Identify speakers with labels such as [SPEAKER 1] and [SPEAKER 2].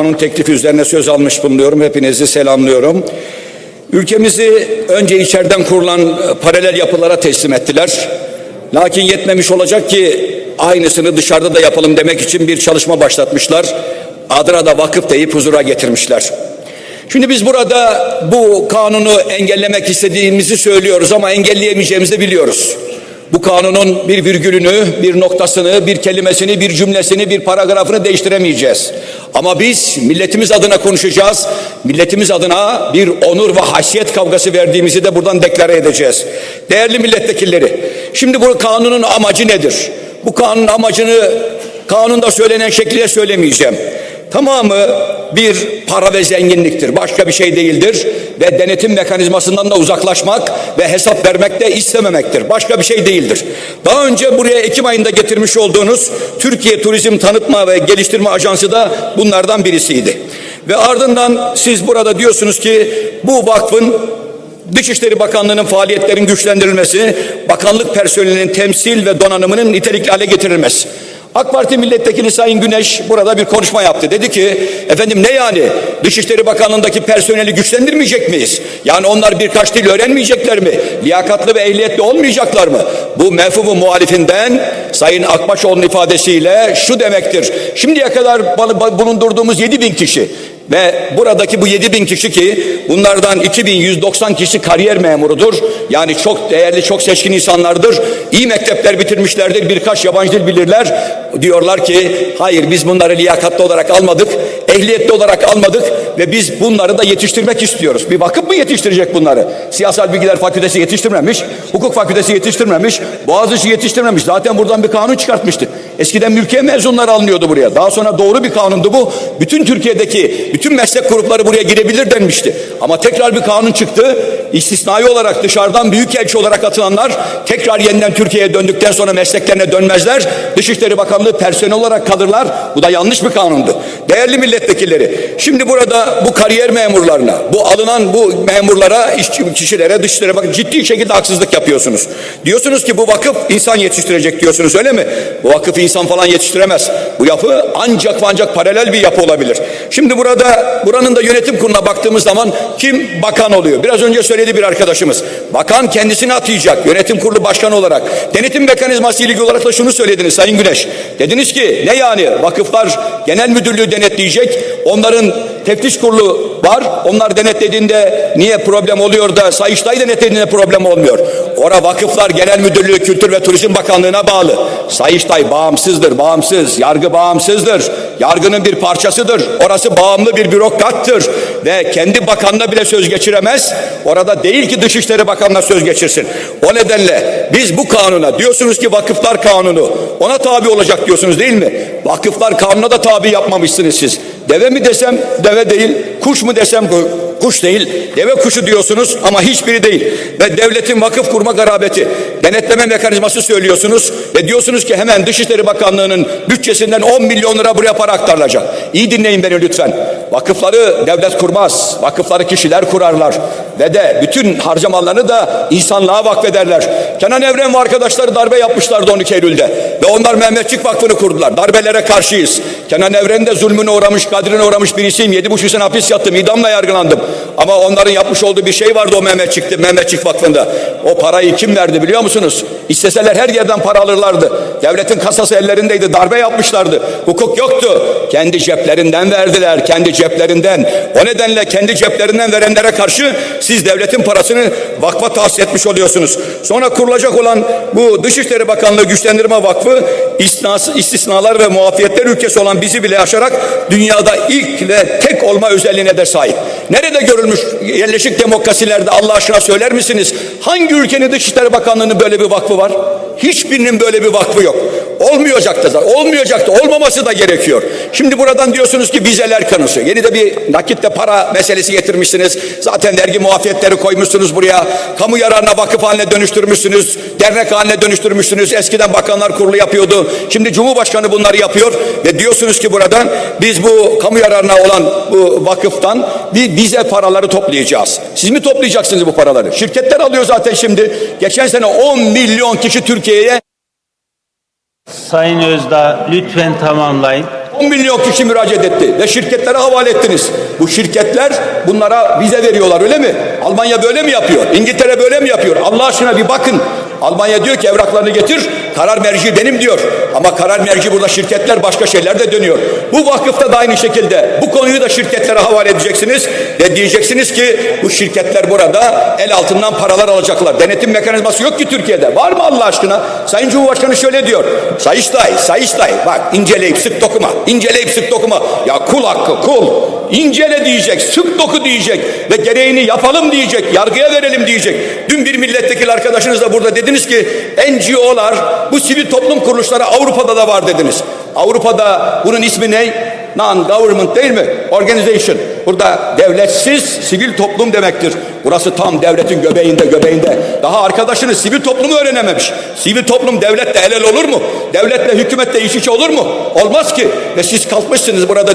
[SPEAKER 1] Kanun teklifi üzerine söz almış bulunuyorum. Hepinizi selamlıyorum. Ülkemizi önce içeriden kurulan e, paralel yapılara teslim ettiler. Lakin yetmemiş olacak ki aynısını dışarıda da yapalım demek için bir çalışma başlatmışlar. Adına da vakıf deyip huzura getirmişler. Şimdi biz burada bu kanunu engellemek istediğimizi söylüyoruz ama engelleyemeyeceğimizi biliyoruz. Bu kanunun bir virgülünü, bir noktasını, bir kelimesini, bir cümlesini, bir paragrafını değiştiremeyeceğiz. Ama biz milletimiz adına konuşacağız. Milletimiz adına bir onur ve haysiyet kavgası verdiğimizi de buradan deklare edeceğiz. Değerli milletvekilleri, şimdi bu kanunun amacı nedir? Bu kanunun amacını kanunda söylenen şekilde söylemeyeceğim. Tamamı bir para ve zenginliktir. Başka bir şey değildir. Ve denetim mekanizmasından da uzaklaşmak ve hesap vermek de istememektir. Başka bir şey değildir. Daha önce buraya Ekim ayında getirmiş olduğunuz Türkiye Turizm Tanıtma ve Geliştirme Ajansı da bunlardan birisiydi. Ve ardından siz burada diyorsunuz ki bu vakfın Dışişleri Bakanlığı'nın faaliyetlerin güçlendirilmesi, bakanlık personelinin temsil ve donanımının nitelikli hale getirilmesi. AK Parti milletvekili Sayın Güneş burada bir konuşma yaptı. Dedi ki efendim ne yani Dışişleri Bakanlığı'ndaki personeli güçlendirmeyecek miyiz? Yani onlar birkaç dil öğrenmeyecekler mi? Liyakatlı ve ehliyetli olmayacaklar mı? Bu mefhumu muhalifinden Sayın Akbaşoğlu'nun ifadesiyle şu demektir. Şimdiye kadar bulundurduğumuz 7 bin kişi ve buradaki bu 7 bin kişi ki bunlardan 2190 kişi kariyer memurudur. Yani çok değerli, çok seçkin insanlardır. İyi mektepler bitirmişlerdir. Birkaç yabancı dil bilirler. Diyorlar ki hayır biz bunları liyakatlı olarak almadık. Ehliyetli olarak almadık ve biz bunları da yetiştirmek istiyoruz. Bir vakıf mı yetiştirecek bunları? Siyasal Bilgiler Fakültesi yetiştirmemiş. Hukuk Fakültesi yetiştirmemiş. Boğaziçi yetiştirmemiş. Zaten buradan bir kanun çıkartmıştı. Eskiden mülkiye mezunları alınıyordu buraya. Daha sonra doğru bir kanundu bu. Bütün Türkiye'deki bütün meslek grupları buraya girebilir denmişti. Ama tekrar bir kanun çıktı. İstisnai olarak dışarıdan büyükelçi olarak atılanlar tekrar yeniden Türkiye'ye döndükten sonra mesleklerine dönmezler. Dışişleri Bakanlığı personel olarak kalırlar. Bu da yanlış bir kanundu. Değerli milletvekilleri, şimdi burada bu kariyer memurlarına, bu alınan bu memurlara, işçi kişilere, dışişleri bakın ciddi şekilde haksızlık yapıyorsunuz. Diyorsunuz ki bu vakıf insan yetiştirecek diyorsunuz öyle mi? Bu vakıf insan falan yetiştiremez. Bu yapı ancak ve ancak paralel bir yapı olabilir. Şimdi burada buranın da yönetim kuruluna baktığımız zaman kim bakan oluyor? Biraz önce söyledi bir arkadaşımız. Bakan kendisini atayacak yönetim kurulu başkanı olarak. Denetim mekanizması ile ilgili olarak da şunu söylediniz Sayın Güneş. Dediniz ki ne yani vakıflar genel müdürlüğü denetleyecek. Onların teftiş kurulu var. Onlar denetlediğinde niye problem oluyor da Sayıştay denetlediğinde problem olmuyor. Ora vakıflar genel müdürlüğü Kültür ve Turizm Bakanlığı'na bağlı. Sayıştay bağımsızdır, bağımsız. Yargı bağımsızdır. Yargının bir parçasıdır. Orası bağımlı bir bürokrattır. Ve kendi bakanına bile söz geçiremez. Orada değil ki Dışişleri Bakanı'na söz geçirsin. O nedenle biz bu kanuna diyorsunuz ki vakıflar kanunu ona tabi olacak diyorsunuz değil mi? Vakıflar kanuna da tabi yapmamışsınız siz. Deve mi desem deve değil, kuş mu desem kuş değil, deve kuşu diyorsunuz ama hiçbiri değil. Ve devletin vakıf kurma garabeti, denetleme mekanizması söylüyorsunuz ve diyorsunuz ki hemen Dışişleri Bakanlığı'nın bütçesinden 10 milyon lira buraya para aktarılacak. İyi dinleyin beni lütfen. Vakıfları devlet kurmaz, vakıfları kişiler kurarlar ve de bütün harcamalarını da insanlığa vakfederler. Kenan Evren ve arkadaşları darbe yapmışlardı 12 Eylül'de ve onlar Mehmetçik Vakfı'nı kurdular. Darbelere karşıyız. Kenan Evren de zulmüne uğramış, kadrine uğramış birisiyim. Yedi buçuk sene hapis yattım, idamla yargılandım. Ama onların yapmış olduğu bir şey vardı o Mehmetçik'te, Mehmetçik Vakfı'nda. O parayı kim verdi biliyor musunuz? İsteseler her yerden para alırlardı. Devletin kasası ellerindeydi, darbe yapmışlardı. Hukuk yoktu. Kendi ceplerinden verdiler, kendi ceplerinden. O nedenle kendi ceplerinden verenlere karşı siz devletin parasını vakfa tahsis etmiş oluyorsunuz. Sonra kurulacak olan bu Dışişleri Bakanlığı Güçlendirme Vakfı istisnalar ve muafiyetler ülkesi olan bizi bile aşarak dünyada ilk ve tek olma özelliğine de sahip. Nerede görülmüş yerleşik demokrasilerde Allah aşkına söyler misiniz? Hangi ülkenin Dışişleri Bakanlığı'nın böyle bir vakfı var? Hiçbirinin böyle bir vakfı yok. Olmayacaktı da, olmayacaktı, olmaması da gerekiyor. Şimdi buradan diyorsunuz ki vizeler kanısı. Yeni de bir nakitle para meselesi getirmişsiniz. Zaten vergi muafiyetleri koymuşsunuz buraya. Kamu yararına vakıf haline dönüştürmüşsünüz. Dernek haline dönüştürmüşsünüz. Eskiden bakanlar kurulu yapıyordu. Şimdi Cumhurbaşkanı bunları yapıyor ve diyorsunuz ki buradan biz bu kamu yararına olan bu vakıftan bir vize paraları toplayacağız. Siz mi toplayacaksınız bu paraları? Şirketler alıyor zaten şimdi. Geçen sene 10 milyon kişi Türkiye'ye
[SPEAKER 2] Sayın Özdağ lütfen tamamlayın.
[SPEAKER 1] Çok milyon kişi müracaat etti ve şirketlere havale ettiniz. Bu şirketler bunlara vize veriyorlar öyle mi? Almanya böyle mi yapıyor? İngiltere böyle mi yapıyor? Allah aşkına bir bakın. Almanya diyor ki evraklarını getir, karar merci benim diyor. Ama karar merci burada şirketler başka şeyler de dönüyor. Bu vakıfta da aynı şekilde bu konuyu da şirketlere havale edeceksiniz ve diyeceksiniz ki bu şirketler burada el altından paralar alacaklar. Denetim mekanizması yok ki Türkiye'de. Var mı Allah aşkına? Sayın Cumhurbaşkanı şöyle diyor. Sayıştay, Sayıştay bak inceleyip sık dokuma. inceleyip sık dokuma. Ya kul hakkı kul. İncele diyecek, sık doku diyecek ve gereğini yapalım diyecek, yargıya verelim diyecek. Dün bir milletvekili arkadaşınız da burada dediniz ki NGO'lar bu sivil toplum kuruluşları Avrupa'da da var dediniz. Avrupa'da bunun ismi ne? Non-government değil mi? Organization. Burada devletsiz sivil toplum demektir. Burası tam devletin göbeğinde göbeğinde. Daha arkadaşınız sivil toplumu öğrenememiş. Sivil toplum devletle el ele olur mu? Devletle hükümetle iş içe olur mu? Olmaz ki. Ve siz kalkmışsınız burada